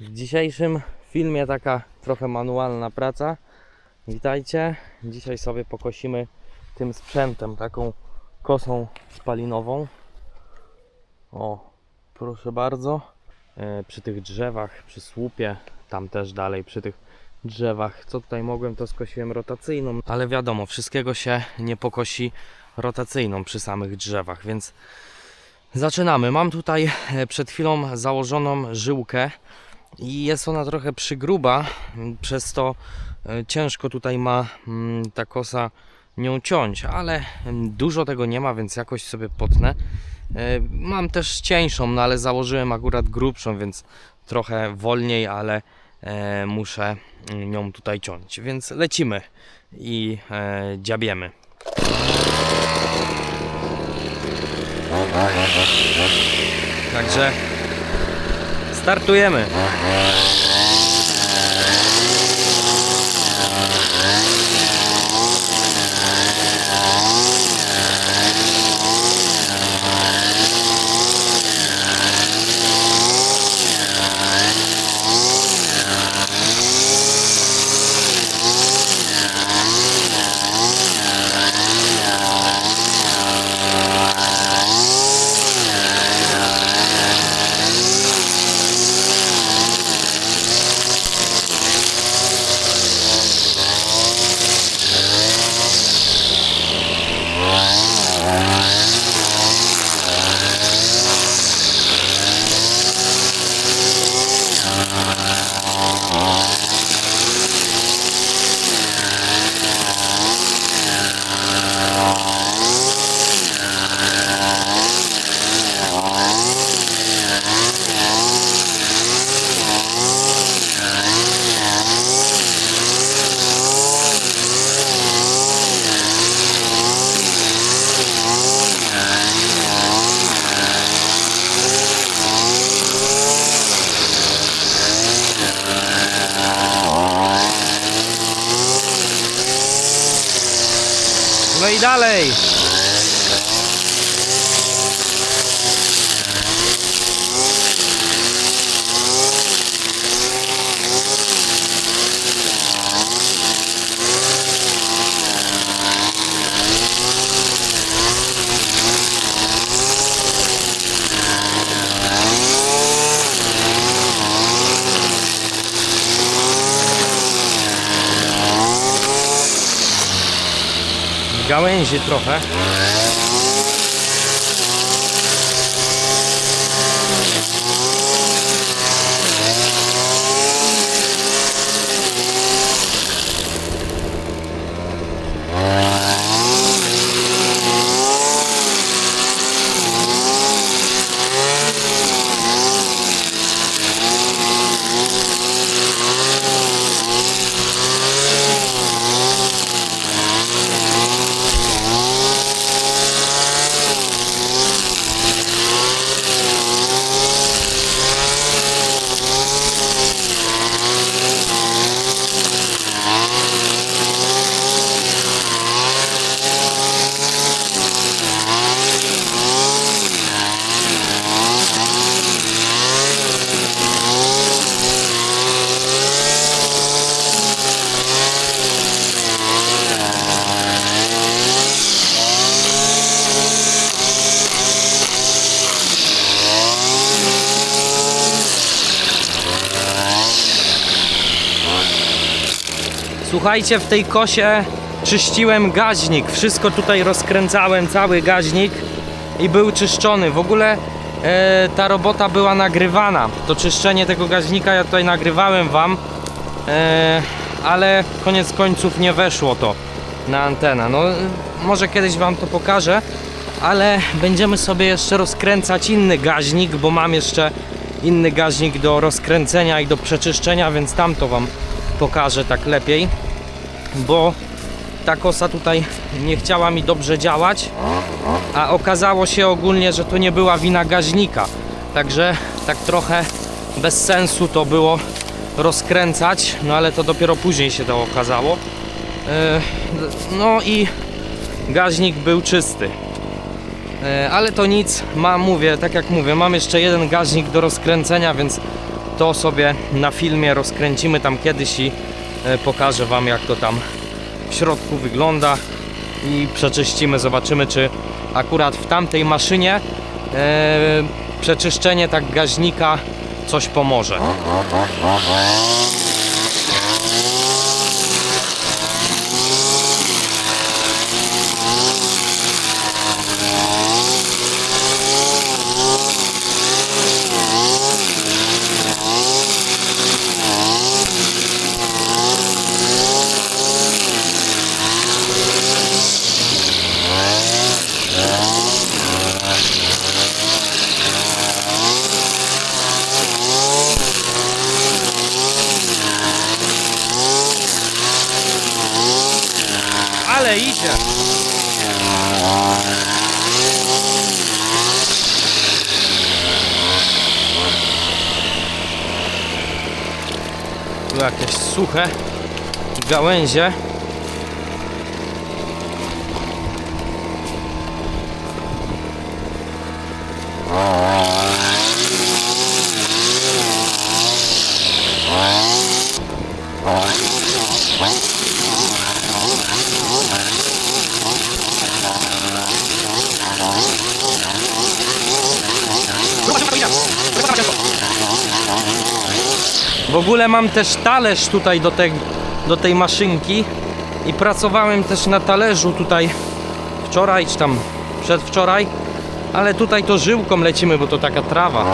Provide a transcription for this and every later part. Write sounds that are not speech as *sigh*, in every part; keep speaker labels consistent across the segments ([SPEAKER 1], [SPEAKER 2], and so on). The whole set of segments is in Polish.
[SPEAKER 1] W dzisiejszym filmie taka trochę manualna praca. Witajcie. Dzisiaj sobie pokosimy tym sprzętem, taką kosą spalinową. O, proszę bardzo. E, przy tych drzewach, przy słupie, tam też dalej przy tych drzewach. Co tutaj mogłem, to skosiłem rotacyjną, ale wiadomo, wszystkiego się nie pokosi rotacyjną przy samych drzewach, więc zaczynamy. Mam tutaj e, przed chwilą założoną żyłkę i jest ona trochę przygruba, przez to e, ciężko tutaj ma mm, ta kosa nią ciąć, ale mm, dużo tego nie ma, więc jakoś sobie potnę. E, Mam też cieńszą, no ale założyłem akurat grubszą, więc trochę wolniej, ale e, muszę mm, nią tutaj ciąć. Więc lecimy i dziabiemy. Także startujemy. Dalej. Gałęzi trochę. Słuchajcie, w tej kosie czyściłem gaźnik. Wszystko tutaj rozkręcałem, cały gaźnik i był czyszczony. W ogóle e, ta robota była nagrywana. To czyszczenie tego gaźnika ja tutaj nagrywałem wam, e, ale koniec końców nie weszło to na antenę. No, e, może kiedyś wam to pokażę, ale będziemy sobie jeszcze rozkręcać inny gaźnik, bo mam jeszcze inny gaźnik do rozkręcenia i do przeczyszczenia, więc tam to wam pokażę tak lepiej, bo ta kosa tutaj nie chciała mi dobrze działać, a okazało się ogólnie, że to nie była wina gaźnika. Także tak trochę bez sensu to było rozkręcać, no ale to dopiero później się to okazało. E, No i gaźnik był czysty. E, Ale to nic, mam, mówię, tak jak mówię, mam jeszcze jeden gaźnik do rozkręcenia, więc to sobie na filmie rozkręcimy tam kiedyś i pokażę Wam jak to tam w środku wygląda i przeczyścimy, zobaczymy czy akurat w tamtej maszynie e, przeczyszczenie tak gaźnika coś pomoże. Ale idzie. Tu jakieś suche gałęzie. W ogóle mam też talerz tutaj do, tej do tej maszynki i pracowałem też na talerzu tutaj wczoraj czy tam przedwczoraj, ale tutaj to żyłką lecimy, bo to taka trawa.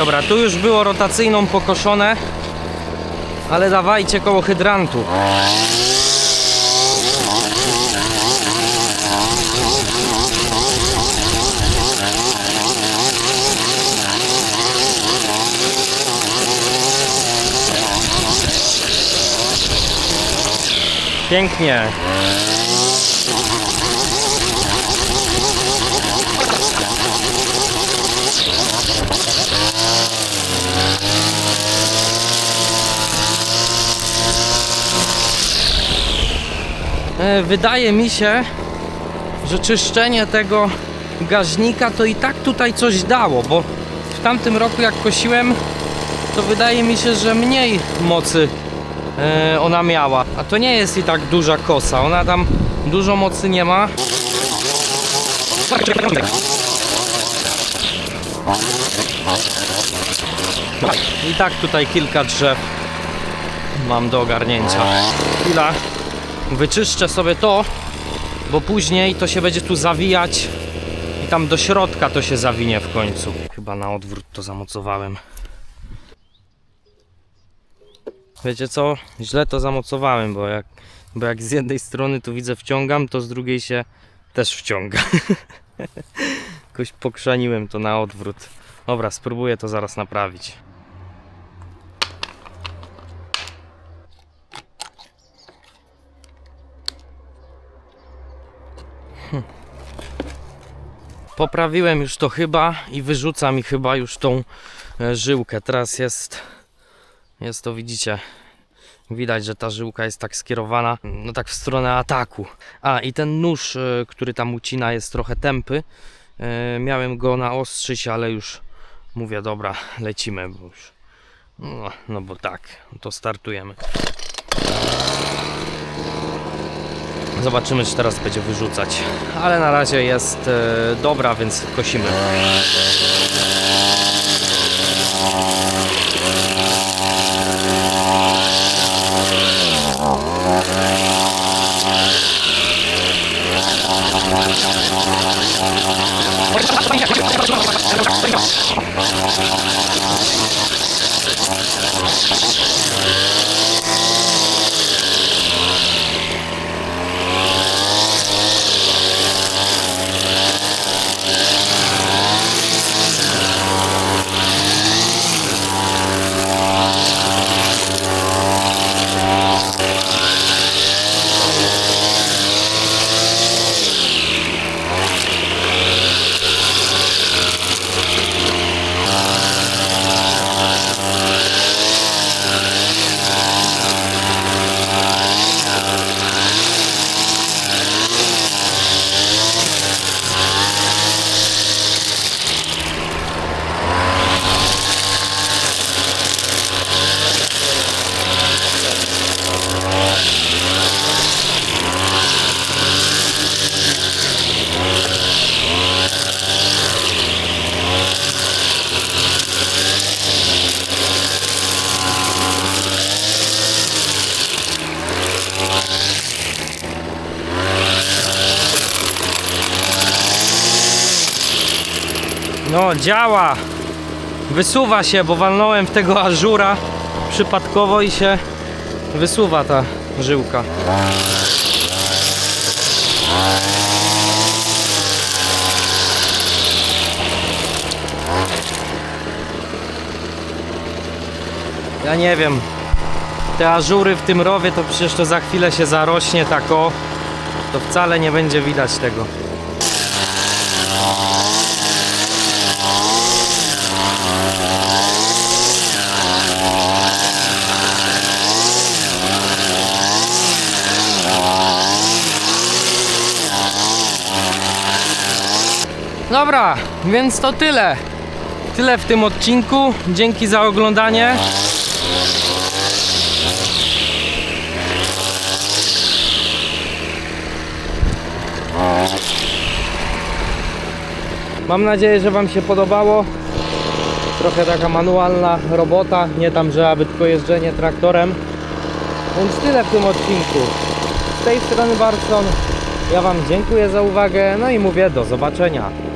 [SPEAKER 1] Dobra, tu już było rotacyjną pokoszone, ale dawajcie koło hydrantu. Pięknie. Wydaje mi się, że czyszczenie tego gaźnika to i tak tutaj coś dało, bo w tamtym roku jak kosiłem, to wydaje mi się, że mniej mocy e, ona miała. A to nie jest i tak duża kosa, ona tam dużo mocy nie ma. I tak tutaj kilka drzew mam do ogarnięcia. Chwila, wyczyszczę sobie to, bo później to się będzie tu zawijać i tam do środka to się zawinie w końcu. Chyba na odwrót to zamocowałem. Wiecie co? Źle to zamocowałem, bo jak, bo jak z jednej strony tu widzę wciągam, to z drugiej się też wciąga. *laughs* Jakoś pokrzaniłem to na odwrót. Dobra, spróbuję to zaraz naprawić. Poprawiłem już to chyba i wyrzuca mi chyba już tą e, żyłkę. Teraz jest, jest to widzicie, widać, że ta żyłka jest tak skierowana, no tak w stronę ataku. A i ten nóż, e, który tam ucina jest trochę tępy. E, Miałem go naostrzyć, ale już mówię, dobra, lecimy, bo już, no, no bo tak, to startujemy. Zobaczymy, czy teraz będzie wyrzucać. Ale na razie jest e, dobra, więc kosimy. No, działa. Wysuwa się, bo walnąłem w tego ażura przypadkowo i się wysuwa ta żyłka. Ja nie wiem. Te ażury w tym rowie to przecież to za chwilę się zarośnie tak o. To wcale nie będzie widać tego. Dobra, więc to tyle. Tyle w tym odcinku. Dzięki za oglądanie. Mam nadzieję, że Wam się podobało. Trochę taka manualna robota, nie tam, że aby tylko jeżdżenie traktorem. Więc tyle w tym odcinku. Z tej strony Barson. Ja Wam dziękuję za uwagę, no i mówię do zobaczenia.